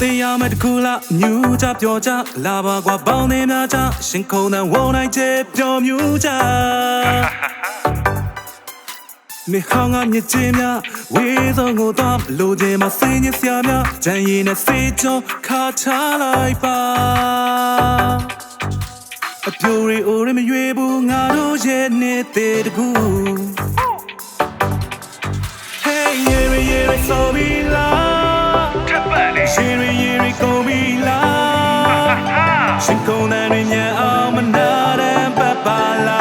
သေးရမယ်တခုလားမြူးကြပြောကြလာပါကွာပေါင်းနေများကြရှင်ခုံတဲ့ဝုံနိုင်ချေပျော်မြူးကြမေဟောင်းကမြစ်ချင်းများဝေးဆုံးကိုတော့လိုချင်မစိညစ်စရာများဂျန်ရင်နဲ့စေချုံခါချလိုက်ပါအပြိုရီအိုရီမရွေဘူးငါတို့ရဲ့နေတဲ့တကူ Hey yeah yeah so be la တဲ့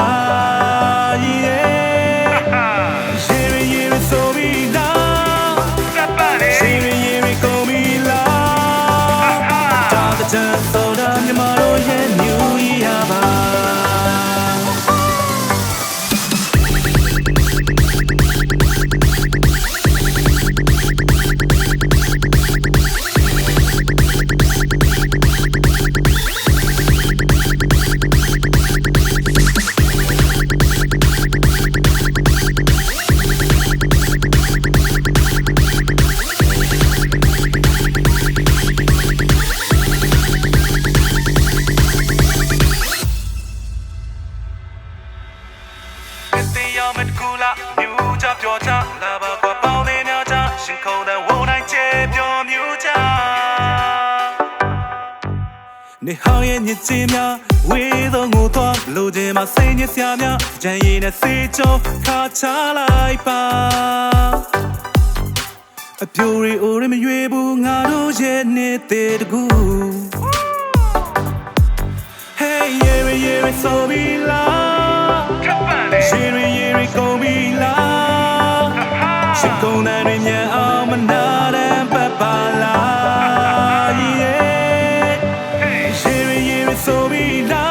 တရားမတကူလာမြူကြပြောကြလာပါကွာပေါင်းနေများကြရှင်ခုံတဲ့ဝုံတိုင်းချေပြောမြူကြနေဟောင်းရဲ့ညစ်ချင်းများဝေးသောငိုသွားလိုချင်မစိတ်ညစ်စရာများကြံရည်နဲ့စေချုံခါချလိုက်ပါအပြိုရီအိုရီမရွေဘူးငါတို့ရဲ့နေတဲ့တကူ Hey yeah yeah so be la ထပ်ပတ်လေ Shiri yiri go be la ရှင်ကုန်တဲ့ညအောင်မနာတဲ့ပပလာ Yeah Shiri yiri so be la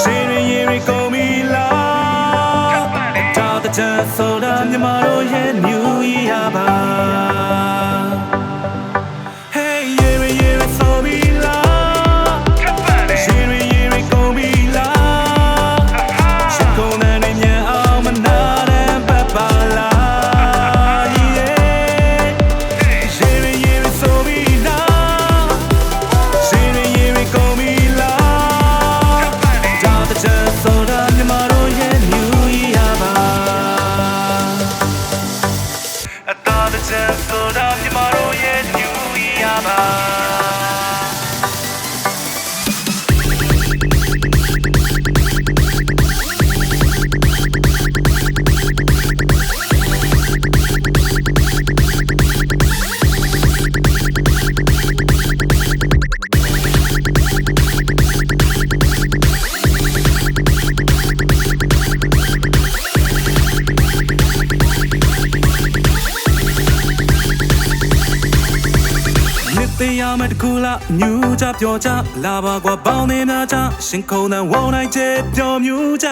Shiri yiri go be la တာတဲ့ချမ်းဆိုတာမြမတို့ရဲ့ New Year ပါ Year ပါနှစ်သေးရမယ်တကူလားမြူးကြပြောကြလာပါကွာပေါင်းနေများကြရှင်ခုံတဲ့ဝုံနိုင်ချေပျော်မြူးကြ